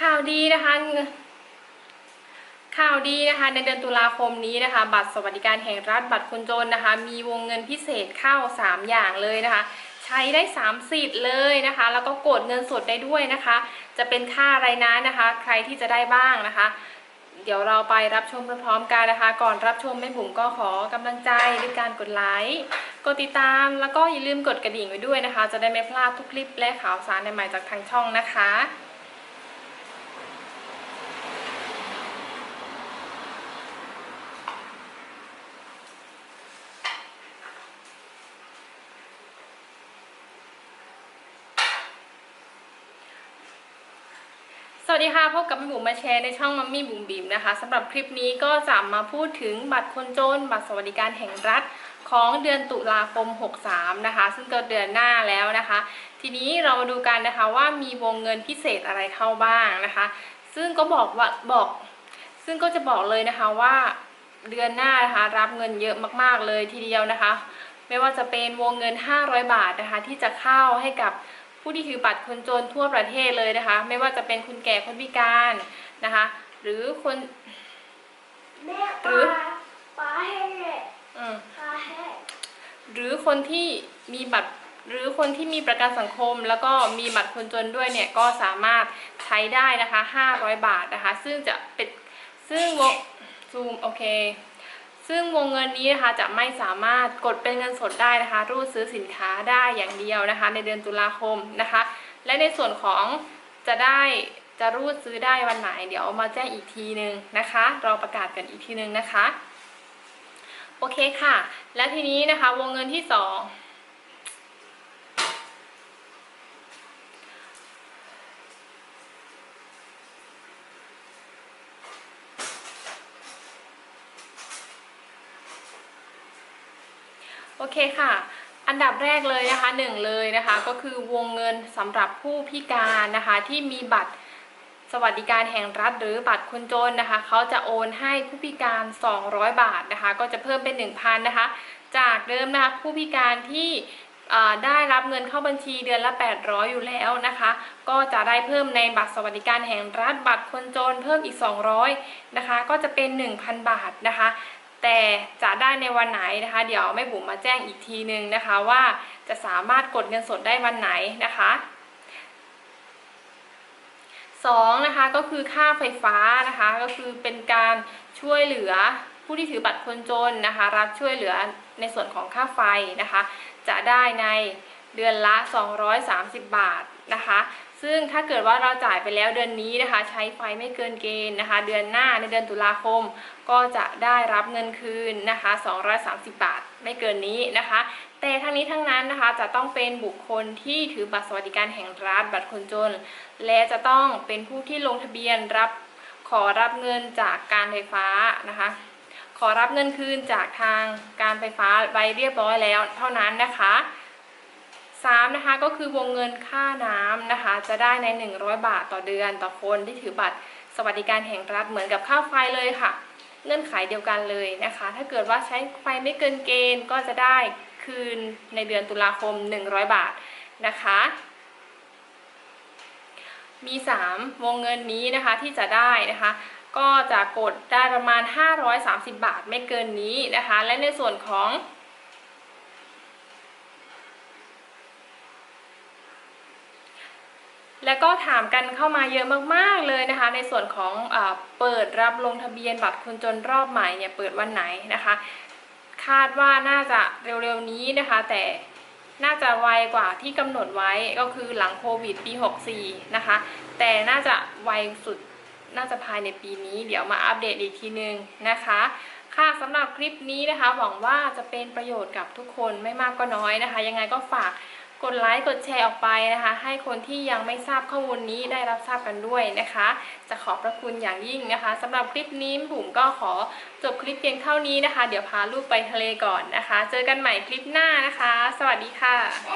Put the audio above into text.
ข่าวดีนะคะข่าวดีนะคะในเดือนตุลาคมนี้นะคะ บัตรสวัสดิการแห่งรัฐบัตรคนจนนะคะ มีวงเงินพิเศษเข้า 3 อย่างเลยนะคะ ใช้ได้ 3 สิทธิ์เลยนะคะ แล้วก็กดเงินสดได้ด้วยนะคะ จะเป็นค่าอะไรนั้นนะคะ ใครที่จะได้บ้างนะคะ เดี๋ยวเราไปรับชมพร้อมๆกันนะคะ ก่อนรับชมแม่บุ๋มก็ขอกำลังใจด้วยการกดไลค์กดติดตามแล้วก็อย่าลืมกดกระดิ่งไว้ด้วยนะคะ จะได้ไม่พลาดทุกคลิปและข่าวสารใหม่ๆจากทางช่องนะคะ สวัสดีค่ะพบกับแม่บุ๋มมาแชร์ในช่องมัมมี่บุ๋มบิมนะคะสำหรับคลิปนี้ก็จะมาพูดถึงบัตรคนจน บัตรสวัสดิการแห่งรัฐของเดือนตุลาคม 63 นะคะ ซึ่งก็เดือนหน้าแล้วนะคะ ทีนี้เรามาดูกันนะคะว่ามีวงเงินพิเศษอะไรเข้าบ้างนะคะ ซึ่งก็บอกว่าบอก ซึ่งก็จะบอกเลยนะคะว่าเดือนหน้านะคะรับเงินเยอะมากๆเลยทีเดียวนะคะ ไม่ว่าจะเป็นวงเงิน 500 บาทนะคะ ที่จะเข้าให้กับ ผู้ที่ถือบัตรคนจนทั่วประเทศเลยนะคะ ไม่ว่าจะเป็นคนแก่คนพิการนะคะ หรือคนแม่หรือปลาปลาแห้งเนี่ยอืมปลาแห้งหรือคนที่มีบัตรหรือคนที่มีประกันสังคม แล้วก็มีบัตรคนจนด้วยเนี่ยก็สามารถใช้ได้นะคะ 500 บาทนะคะ ซึ่งจะเป็นซึ่งวงซูมโอเค ซึ่งวงเงินนี้นะคะจะไม่สามารถกดเป็นเงินสดได้นะคะ รูดซื้อสินค้าได้อย่างเดียวนะคะ ในเดือนตุลาคมนะคะ และในส่วนของจะได้จะรูดซื้อได้วันไหน เดี๋ยวมาแจ้งอีกทีนึงนะคะรอประกาศกันอีกทีนึงนะคะ โอเคค่ะ และทีนี้นะคะวงเงินที่ 2 โอเคค่ะ อันดับแรกเลยนะคะหนึ่งเลยนะคะก็คือวงเงินสำหรับผู้พิการนะคะที่มีบัตรสวัสดิการแห่งรัฐหรือบัตรคนจนนะคะเขาจะโอนให้ผู้พิการ 200 บาทนะคะ ก็จะเพิ่มเป็น 1,000นะคะ จากเดิมนะคะผู้พิการที่ได้รับเงินเข้าบัญชีเดือนละ 800 อยู่แล้วนะคะ ก็จะได้เพิ่มในบัตรสวัสดิการแห่งรัฐบัตรคนจนเพิ่มอีก 200นะคะ ก็จะเป็น 1,000 บาทนะคะ แต่จะได้ในวันไหนนะคะ เดี๋ยวแม่บุ๋มมาแจ้งอีกทีนึงนะคะว่าจะสามารถกดเงินสดได้วันไหนนะคะสองนะคะก็คือค่าไฟฟ้านะคะก็คือเป็นการช่วยเหลือผู้ที่ถือบัตรคนจนนะคะ รับช่วยเหลือในส่วนของค่าไฟนะคะ จะได้ใน เดือนละ 230 บาทนะคะ ซึ่งถ้าเกิดว่าเราจ่ายไปแล้วเดือนนี้นะคะ ใช้ไฟไม่เกินเกณฑ์นะคะ เดือนหน้าในเดือนตุลาคม ก็จะได้รับเงินคืนนะคะ 230 บาทไม่เกินนี้นะคะ แต่ทั้งนี้ทั้งนั้นนะคะจะต้องเป็นบุคคลที่ถือบัตรสวัสดิการแห่งรัฐบัตรคนจน และจะต้องเป็นผู้ที่ลงทะเบียนรับขอรับเงินจากการไฟฟ้านะคะขอรับเงินคืนจากทางการไฟฟ้าไปเรียบร้อยแล้วเท่านั้นนะคะ สามนะคะก็คือวงเงินค่าน้ำนะคะ จะได้ใน 100 บาทต่อเดือนต่อคนที่ถือบัตรสวัสดิการแห่งรัฐเหมือนกับค่าไฟเลยค่ะ เงื่อนไขเดียวกันเลยนะคะ ถ้าเกิดว่าใช้ไฟไม่เกินเกณฑ์ก็จะได้คืนในเดือนตุลาคม 100 บาทนะคะ มี 3 วงเงินนี้นะคะที่จะได้นะคะ ก็จะกดได้ประมาณ 530 บาทไม่เกินนี้นะคะ และในส่วนของ แล้วก็ถามกันเข้ามาเยอะมากๆเลยนะคะ ในส่วนของเออเปิดรับลงทะเบียนบัตรคนจนรอบใหม่เนี่ยเปิดวันไหนนะคะ คาดว่าน่าจะเร็วๆนี้นะคะ แต่น่าจะไวกว่าที่กำหนดไว้ก็คือหลังโควิดปี 64 นะคะ แต่น่าจะไวสุดน่าจะภายในปีนี้ เดี๋ยวมาอัปเดตอีกทีนึงนะคะค่ะสำหรับคลิปนี้นะคะ หวังว่าจะเป็นประโยชน์กับทุกคนไม่มากก็น้อยนะคะ ยังไงก็ฝาก กดไลค์กดแชร์ออกไปนะคะ ให้คนที่ยังไม่ทราบข้อมูลนี้ได้รับทราบกันด้วยนะคะ จะขอบพระคุณอย่างยิ่งนะคะสำหรับคลิปนี้บุ๋มก็ขอจบคลิปเพียงเท่านี้นะคะ เดี๋ยวพาลูกไปทะเลก่อนนะคะ เจอกันใหม่คลิปหน้านะคะ สวัสดีค่ะ